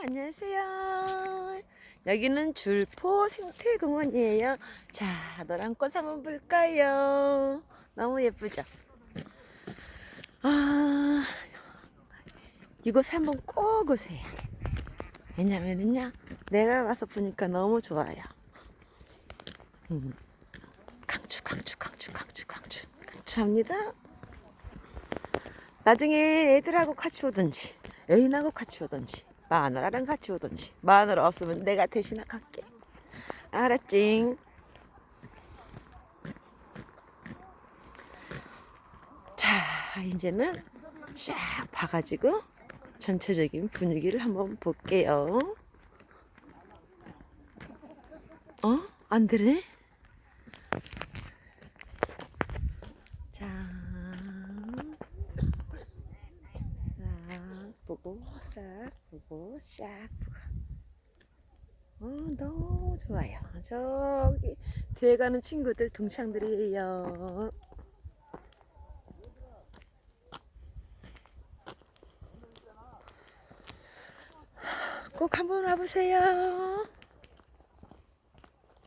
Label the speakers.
Speaker 1: 안녕하세요. 여기는 줄포 생태공원이에요. 자, 노란 꽃 한번 볼까요? 너무 예쁘죠? 아, 이곳 한번 꼭 오세요. 왜냐면은요, 내가 와서 보니까 너무 좋아요. 음, 강추, 강추, 강추, 강추, 강추, 강추합니다. 나중에 애들하고 같이 오든지, 애인하고 같이 오든지, 마누라랑 같이 오든지, 마누라 없으면 내가 대신에 갈게. 알았지? 자, 이제는 샥 봐가지고 전체적인 분위기를 한번 볼게요. 어? 안 되네? 자, 싹 보고, 싹 보고, 싹. 어, 너무 좋아요. 저기 뒤에 가는 친구들 동창들이에요. 꼭 한번 와보세요.